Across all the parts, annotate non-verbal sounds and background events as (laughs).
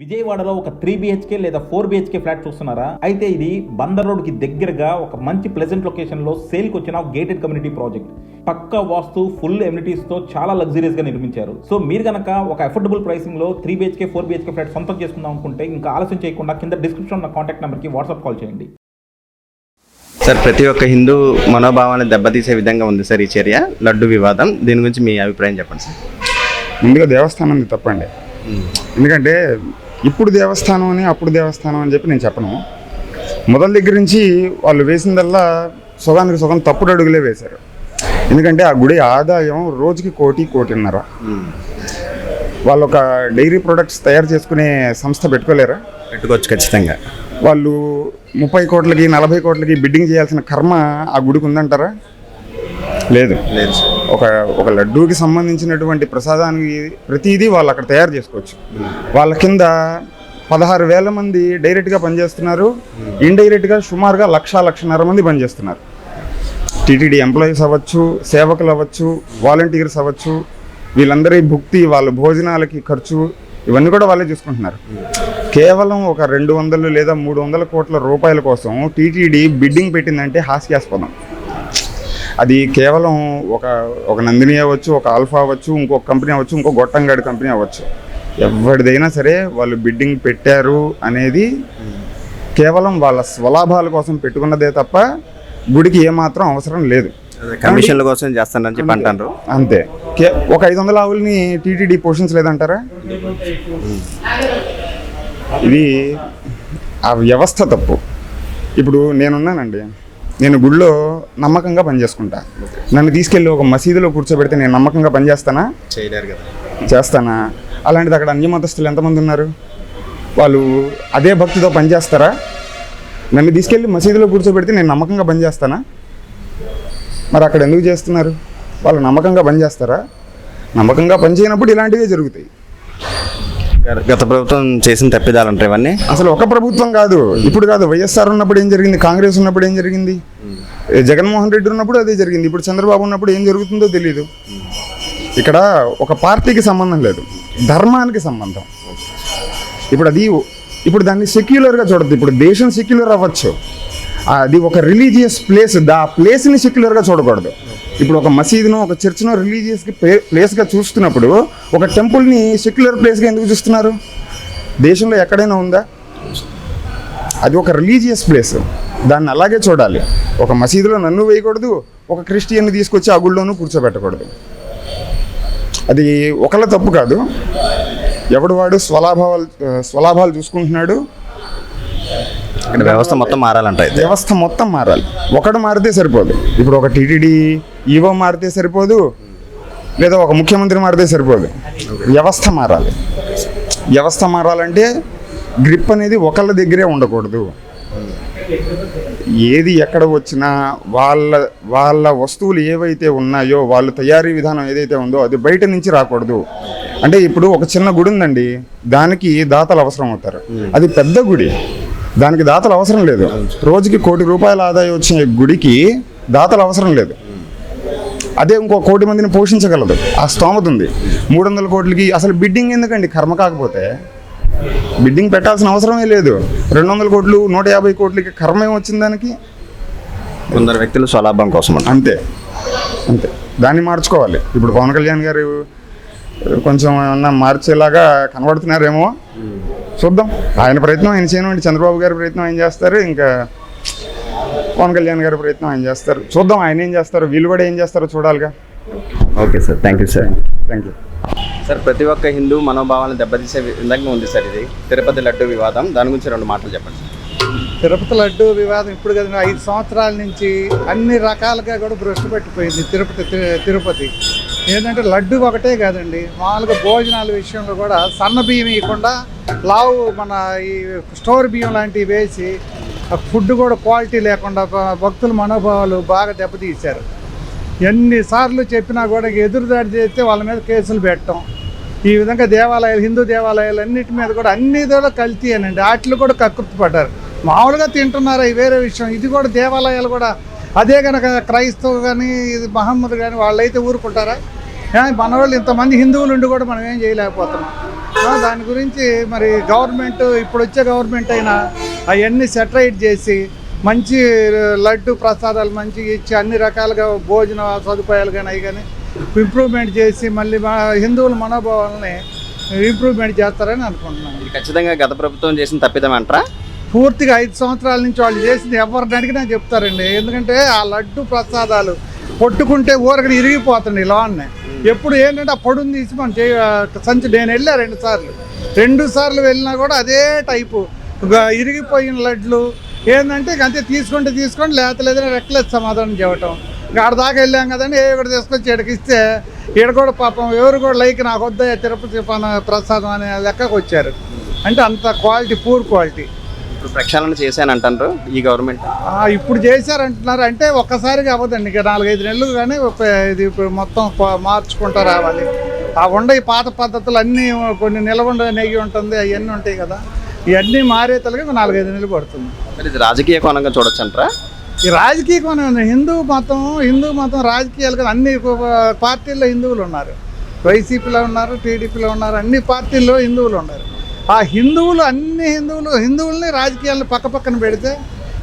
విజయవాడలో ఒక three BHK లేదా ఫోర్ బిహెచ్కే ఫ్లాట్ చూస్తున్నారా? అయితే ఇది బందర్ రోడ్కి దగ్గరగా ఒక మంచి ప్లెజెంట్ లొకేషన్లో సేల్కి వచ్చిన గేటెడ్ కమ్యూనిటీ ప్రాజెక్ట్ పక్కా వాస్తు ఫుల్ ఎమ్యూనిటీస్తో చాలా లగ్జరీస్గా నిర్మించారు. సో మీరు గనక ఒక affordable ప్రైసింగ్లో three BHK four BHK flat సొంతం చేసుకుందాం అనుకుంటే ఇంకా ఆలస్యం చేయకుండా కింద డిస్క్రిప్షన్ ఉన్న కాంటాక్ట్ నెంబర్కి వాట్సాప్ కాల్ చేయండి. సార్ ప్రతి ఒక్క హిందూ మనోభావాన్ని దెబ్బతీసే విధంగా ఉంది సార్ ఈ చర్య. లడ్డు వివాదం. దీని గురించి మీ అభిప్రాయం చెప్పండి సార్. ముందుగా దేవస్థానం తప్పండి. ఎందుకంటే ఇప్పుడు దేవస్థానం అని అప్పుడు దేవస్థానం అని చెప్పి నేను చెప్పను. మొదల దగ్గర నుంచి వాళ్ళు వేసిందల్లా సుగానికి సుగం తప్పుడు అడుగులే వేశారు. ఎందుకంటే ఆ గుడి ఆదాయం రోజుకి కోటి కోటిన్నర. వాళ్ళు ఒక డైరీ ప్రొడక్ట్స్ తయారు చేసుకునే సంస్థ పెట్టుకోలేరా? పెట్టుకోవచ్చు ఖచ్చితంగా. వాళ్ళు ముప్పై కోట్లకి నలభై కోట్లకి బిడ్డింగ్ చేయాల్సిన కర్మ ఆ గుడికి ఉందంటారా? లేదు. లేదు ఒక ఒక లడ్డూకి సంబంధించినటువంటి ప్రసాదానికి ప్రతిదీ వాళ్ళు అక్కడ తయారు చేసుకోవచ్చు. వాళ్ళ కింద పదహారు వేల మంది డైరెక్ట్గా పనిచేస్తున్నారు. ఇండైరెక్ట్గా సుమారుగా లక్ష లక్షన్నర మంది పనిచేస్తున్నారు. టీటీడీ ఎంప్లాయీస్ అవ్వచ్చు సేవకులు అవ్వచ్చు వాలంటీర్స్ అవ్వచ్చు వీళ్ళందరి భుక్తి వాళ్ళ భోజనాలకి ఖర్చు ఇవన్నీ కూడా వాళ్ళే చూసుకుంటున్నారు. కేవలం ఒక రెండు వందలు లేదా మూడు వందల కోట్ల రూపాయల కోసం టీటీడీ బిడ్డింగ్ పెట్టిందంటే హాస్యాస్పదం. అది కేవలం ఒక ఒక నందిని అవ్వచ్చు ఒక ఆల్ఫా అవ్వచ్చు ఇంకొక కంపెనీ అవ్వచ్చు ఇంకో గొట్టంగాడి కంపెనీ అవ్వచ్చు. ఎవరిదైనా సరే వాళ్ళు బిడ్డింగ్ పెట్టారు అనేది కేవలం వాళ్ళ స్వలాభాల కోసం పెట్టుకున్నదే తప్ప గుడికి ఏమాత్రం అవసరం లేదు. కమిషన్ల కోసం చేస్తానని చెప్పి అంటారు అంతే. ఒక ఐదు వందల ఆవుల్ని టీటీడీ పోషించలేదంటారా ఇది ఆ వ్యవస్థ తప్పు. ఇప్పుడు నేనున్నానండి. నేను గుళ్ళో నమ్మకంగా పనిచేసుకుంటా. నన్ను తీసుకెళ్ళి ఒక మసీదులో కూర్చోబెడితే నేను నమ్మకంగా పనిచేస్తానా? చేయలేరు కదా. చేస్తానా? అలాంటిది అక్కడ అన్యమతస్తులు ఎంతమంది ఉన్నారు? వాళ్ళు అదే భక్తితో పనిచేస్తారా? నన్ను తీసుకెళ్ళి మసీదులో కూర్చోబెడితే నేను నమ్మకంగా పనిచేస్తానా? మరి అక్కడ ఎందుకు చేస్తున్నారు? వాళ్ళు నమ్మకంగా పనిచేస్తారా? నమ్మకంగా పనిచేయనప్పుడు ఇలాంటివే జరుగుతాయి. గత ప్రభుత్వం చేసిన తప్పిదాలంటారు ఇవన్నీ? అసలు ఒక ప్రభుత్వం కాదు. ఇప్పుడు కాదు వైఎస్ఆర్ ఉన్నప్పుడు ఏం జరిగింది? కాంగ్రెస్ ఉన్నప్పుడు ఏం జరిగింది? జగన్మోహన్ రెడ్డి ఉన్నప్పుడు అదే జరిగింది. ఇప్పుడు చంద్రబాబు ఉన్నప్పుడు ఏం జరుగుతుందో తెలియదు ఇక్కడ ఒక పార్టీకి సంబంధం లేదు. ధర్మానికి సంబంధం. ఇప్పుడు అది ఇప్పుడు దాన్ని సెక్యులర్గా చూడద్దు. ఇప్పుడు దేశం సెక్యులర్ అవ్వచ్చు. అది ఒక రిలీజియస్ ప్లేస్. దా ప్లేస్ని సెక్యులర్గా చూడకూడదు. ఇప్పుడు ఒక మసీదును ఒక చర్చ్ను రిలీజియస్కి ప్లేస్గా చూస్తున్నప్పుడు ఒక టెంపుల్ని సెక్యులర్ ప్లేస్గా ఎందుకు చూస్తున్నారు? దేశంలో ఎక్కడైనా ఉందా? అది ఒక రిలీజియస్ ప్లేస్ దాన్ని అలాగే చూడాలి. ఒక మసీదులో నన్ను వేయకూడదు ఒక క్రిస్టియన్ని తీసుకొచ్చి ఆ గుళ్ళోనూ కూర్చోబెట్టకూడదు. అది ఒకళ్ళ తప్పు కాదు. ఎవడు వాడు స్వలాభాలు స్వలాభాలు చూసుకుంటున్నాడు? వ్యవస్థ మొత్తం మారాలంట వ్యవస్థ మొత్తం మారాలి. ఒకడు మారితే సరిపోదు. ఇప్పుడు ఒక టీటీడీ ఈవో మారితే సరిపోదు లేదా ఒక ముఖ్యమంత్రి మారితే సరిపోదు. వ్యవస్థ మారాలి. వ్యవస్థ మారాలంటే గ్రిప్ అనేది ఒకళ్ళ దగ్గరే ఉండకూడదు. ఏది ఎక్కడ వచ్చినా వాళ్ళ వాళ్ళ వస్తువులు ఏవైతే ఉన్నాయో వాళ్ళ తయారీ విధానం ఏదైతే ఉందో అది బయట నుంచి రాకూడదు. అంటే ఇప్పుడు ఒక చిన్న గుడి ఉందండి దానికి దాతలు అవసరం అవుతారు. అది పెద్ద గుడి. దానికి దాతలు అవసరం లేదు. రోజుకి కోటి రూపాయల ఆదాయం వచ్చే గుడికి దాతలు అవసరం లేదు. అదే ఇంకో కోటి మందిని పోషించగలదు. ఆ స్తోమత ఉంది. మూడు వందల కోట్లకి అసలు బిడ్డింగ్ ఎందుకండి? కర్మ కాకపోతే. బిడ్డింగ్ పెట్టాల్సిన అవసరమే లేదు. రెండు వందల కోట్లు నూట యాభై కోట్లకి కర్మ ఏం వచ్చింది దానికి? కొందరు వ్యక్తులు స్వలాభం కోసం అంతే. అంతే. దాన్ని మార్చుకోవాలి. ఇప్పుడు పవన్ కళ్యాణ్ గారు కొంచెం ఏమన్నా మార్చేలాగా కనబడుతున్నారేమో. చూద్దాం. ఆయన ప్రయత్నం ఆయన చేయనివ్వండి. చంద్రబాబు గారి ప్రయత్నం ఆయన చేస్తారు? ఇంకా పవన్ కళ్యాణ్ గారి ప్రయత్నం ఆయన చేస్తారు. చూద్దాం ఆయన ఏం చేస్తారు వీళ్ళు కూడా ఏం చేస్తారో చూడాలిగా. Okay sir thank you sir. Thank you. Sir ప్రతి ఒక్క హిందూ మనోభావాన్ని దెబ్బతీసే విధంగా ఉంది సార్ ఇది. తిరుపతి లడ్డు వివాదం దాని గురించి రెండు మాటలు చెప్పండి సార్. తిరుపతి లడ్డు వివాదం ఇప్పుడు కదా ఐదు సంవత్సరాల నుంచి అన్ని రకాలుగా కూడా భ్రష్టు పెట్టిపోయింది తిరుపతి తిరుపతి. ఏంటంటే లడ్డు ఒకటే కాదండి మామూలుగా భోజనాల విషయంలో కూడా సన్న బియ్యం ఇవ్వకుండా లావు మన ఈ స్టోర్ బియ్యం లాంటివి వేసి ఫుడ్ కూడా క్వాలిటీ లేకుండా భక్తుల మనోభావాలు బాగా దెబ్బతీశారు. ఎన్నిసార్లు చెప్పినా కూడా ఎదురుదాడి చేస్తే వాళ్ళ మీద కేసులు పెట్టడం ఈ విధంగా దేవాలయాలు హిందూ దేవాలయాలు అన్నిటి మీద కూడా అన్ని కూడా కల్తీ అనండి. వాటిలో కూడా కకృతి పడ్డారు. మామూలుగా తింటున్నారు అవి వేరే విషయం. ఇది కూడా దేవాలయాలు కూడా అదే కనుక క్రైస్తవు కానీ ఇది మహమ్మద్ కానీ వాళ్ళైతే ఊరుకుంటారా? మన వాళ్ళు ఇంతమంది హిందువులు ఉండి కూడా మనం ఏం చేయలేకపోతున్నాం. దాని గురించి మరి గవర్నమెంట్ ఇప్పుడు వచ్చే గవర్నమెంట్ అయినా అవన్నీ సెటరైట్ చేసి మంచి లడ్డు ప్రసాదాలు మంచిగా ఇచ్చి అన్ని రకాలుగా భోజన సదుపాయాలు కానీ అవి కానీ ఇంప్రూవ్మెంట్ చేసి మళ్ళీ మా హిందువుల మనోభావాలని ఇంప్రూవ్మెంట్ చేస్తారని అనుకుంటున్నాను. ఇది ఖచ్చితంగా గత ప్రభుత్వం చేసిన తప్పిదం అంటారా? పూర్తిగా ఐదు సంవత్సరాల నుంచి వాళ్ళు చేసింది ఎవరిని అడిగినా చెప్తారండి. ఎందుకంటే ఆ లడ్డు ప్రసాదాలు కొట్టుకుంటే ఊరకని ఇరిగిపోతుంది లోన్నే. ఎప్పుడు ఏంటంటే ఆ పొడుని తీసి మనం చే సంచి నేను వెళ్ళా రెండు సార్లు. రెండు సార్లు వెళ్ళినా కూడా అదే టైపు. ఇరిగిపోయిన లడ్లు. ఏంటంటే ఇక అంతే తీసుకుంటే తీసుకోండి లేకపోతే లేదని రెక్లెస్ సమాధానం చెప్పటం. ఇంకా ఆడ దాకా వెళ్ళాం కదండి ఏ ఇక్కడ తీసుకొచ్చి ఇక్కడికి ఇస్తే ఈడ కూడా పాపం ఎవరు కూడా లైక్ నాకు వద్ద తిరుపతి పన ప్రసాదం అనే లెక్కకు వచ్చారు. అంటే అంత క్వాలిటీ పూర్ క్వాలిటీ ఇప్పుడు ప్రక్షాళన చేశానంటారు ఈ గవర్నమెంట్. ఇప్పుడు చేశారంటున్నారు. అంటే ఒక్కసారిగా అవ్వదండి ఇక నాలుగైదు నెలలు కానీ ఇది ఇప్పుడు మొత్తం మార్చుకుంటూ రావాలి. ఆ ఉండ ఈ పాత పద్ధతులు అన్నీ కొన్ని నిలవండ నెయ్యి ఉంటుంది అవన్నీ ఉంటాయి కదా. ఇవన్నీ మారే తలకి ఒక నాలుగైదు నెలలు పడుతుంది. మరి ఇది రాజకీయ కోణంగా చూడొచ్చు అంటారా? ఈ రాజకీయ కోణం. హిందూ మతం హిందూ మతం రాజకీయాలు కదా అన్ని పార్టీల్లో హిందువులు ఉన్నారు. వైసీపీలో ఉన్నారు టీడీపీలో ఉన్నారు అన్ని పార్టీల్లో హిందువులు ఉన్నారు. ఆ హిందువులు అన్ని హిందువులు హిందువుల్ని రాజకీయాలను పక్క పక్కన పెడితే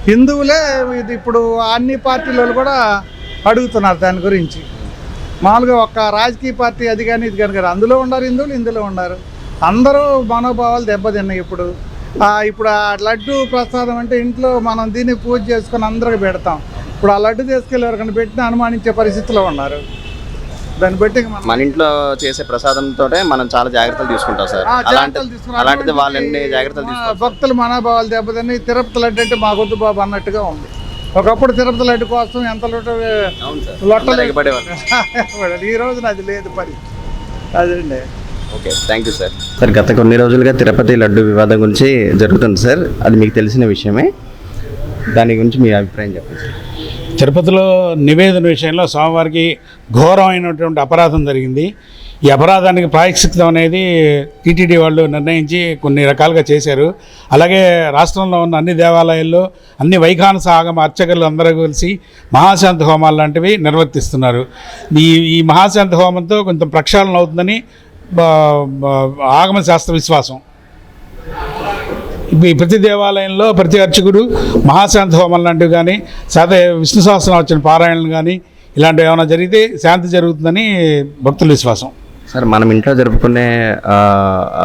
హిందువులే ఇది ఇప్పుడు అన్ని పార్టీల కూడా అడుగుతున్నారు దాని గురించి. మామూలుగా ఒక రాజకీయ పార్టీ అది కానీ ఇది కానీ. అందులో ఉన్నారు హిందువులు ఇందులో ఉన్నారు. అందరూ మనోభావాలు దెబ్బతిన్నాయి ఇప్పుడు. ఇప్పుడు ఆ లడ్డు ప్రసాదం అంటే ఇంట్లో మనం దీన్ని పూజ చేసుకొని అందరికి పెడతాం. ఇప్పుడు ఆ లడ్డు తీసుకెళ్ళి ఎవరికైనా పెట్టినా అనుమానించే పరిస్థితిలో ఉన్నారు. దాన్ని బట్టి మనం ఇంట్లో చేసే ప్రసాదంతో మనం చాలా జాగ్రత్తలు తీసుకుంటాం సార్. అలాంటిది వాళ్ళని జాగ్రత్తలు మా భక్తుల మనోభావాలు దెబ్బతిని తిరుపతి లడ్డు అంటే మాకొద్దు బాబు అన్నట్టుగా ఉంది. ఒకప్పుడు తిరుపతి లడ్డు కోసం ఎంత లొట్ట లొట్టలు (laughs) ఈ రోజున అది లేదు పని అదండి? Okay thank you sir sir గత కొన్ని రోజులుగా తిరుపతి లడ్డు వివాదం గురించి జరుగుతుంది సార్. అది మీకు తెలిసిన విషయమే. దాని గురించి మీ అభిప్రాయం చెప్పండి సార్. తిరుపతిలో నివేదన విషయంలో స్వామివారికి ఘోరమైనటువంటి అపరాధం జరిగింది. ఈ అపరాధానికి ప్రాయశ్చిత్తం అనేది టీటీడీ వాళ్ళు నిర్ణయించి కొన్ని రకాలుగా చేశారు. అలాగే రాష్ట్రంలో ఉన్న అన్ని దేవాలయాల్లో అన్ని వైఖానస ఆగమ అర్చకులు అందరూ కలిసి మహాశాంతి హోమాలు లాంటివి నిర్వర్తిస్తున్నారు. ఈ ఈ మహాశాంతి హోమంతో కొంచెం ప్రక్షాళన అవుతుందని ఆగమ శాస్త్ర విశ్వాసం. ఈ ప్రతి దేవాలయంలో ప్రతి అర్చకుడు మహాశాంతి హోమం లాంటివి కానీ సాధ విష్ణు సహస్రం వచ్చిన పారాయణలు కానీ ఇలాంటివి ఏమైనా జరిగితే శాంతి జరుగుతుందని భక్తుల విశ్వాసం. సార్ మనం ఇంట్లో జరుపుకునే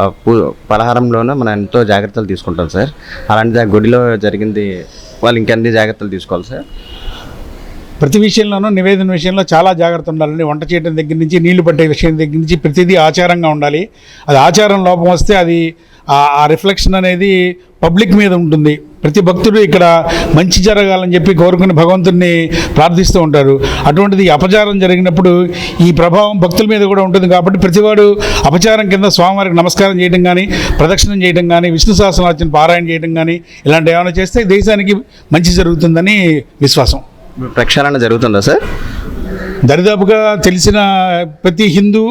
పూ- పలహారంలోనే మనం ఎంతో జాగ్రత్తలు తీసుకుంటాం సార్. అలాంటిది ఆ గుడిలో జరిగింది వాళ్ళు ఇంకెన్ని జాగ్రత్తలు తీసుకోవాలి సార్? ప్రతి విషయంలోనూ నివేదన విషయంలో చాలా జాగ్రత్త ఉండాలండి. వంట చేయడం దగ్గర నుంచి నీళ్ళు పట్టే విషయం దగ్గర నుంచి ప్రతిదీ ఆచారంగా ఉండాలి. అది ఆచారం లోపం వస్తే అది ఆ- రిఫ్లెక్షన్ అనేది పబ్లిక్ మీద ఉంటుంది. ప్రతి భక్తుడు ఇక్కడ మంచి జరగాలని చెప్పి కోరుకుని భగవంతుడిని ప్రార్థిస్తూ ఉంటారు. అటువంటిది అపచారం జరిగినప్పుడు ఈ ప్రభావం భక్తుల మీద కూడా ఉంటుంది కాబట్టి ప్రతివాడు అపచారం కింద స్వామివారికి నమస్కారం చేయడం కానీ ప్రదక్షిణం చేయడం కానీ విష్ణు సహస్రనామం పారాయణ చేయడం కానీ ఇలాంటివి ఏమైనా చేస్తే దేశానికి మంచి జరుగుతుందని విశ్వాసం. ప్రక్షాళన జరుగుతుందా సార్? దరిదాపుగా తెలిసిన ప్రతి హిందూ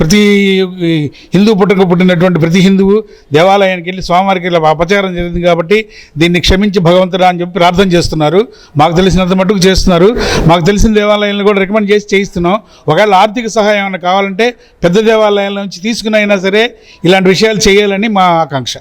ప్రతి హిందూ పుట్టుక పుట్టినటువంటి ప్రతి హిందువు దేవాలయానికి వెళ్ళి స్వామివారికి ఇలా అపచారం జరిగింది కాబట్టి దీన్ని క్షమించి భగవంతుడా అని చెప్పి ప్రార్థన చేస్తున్నారు. మాకు తెలిసినంత మటుకు చేస్తున్నారు. మాకు తెలిసిన దేవాలయాలను కూడా రికమెండ్ చేసి చేయిస్తున్నాం. ఒకవేళ ఆర్థిక సహాయం ఏమైనా కావాలంటే పెద్ద దేవాలయాల నుంచి తీసుకుని అయినా సరే ఇలాంటి విషయాలు చేయాలని మా ఆకాంక్ష.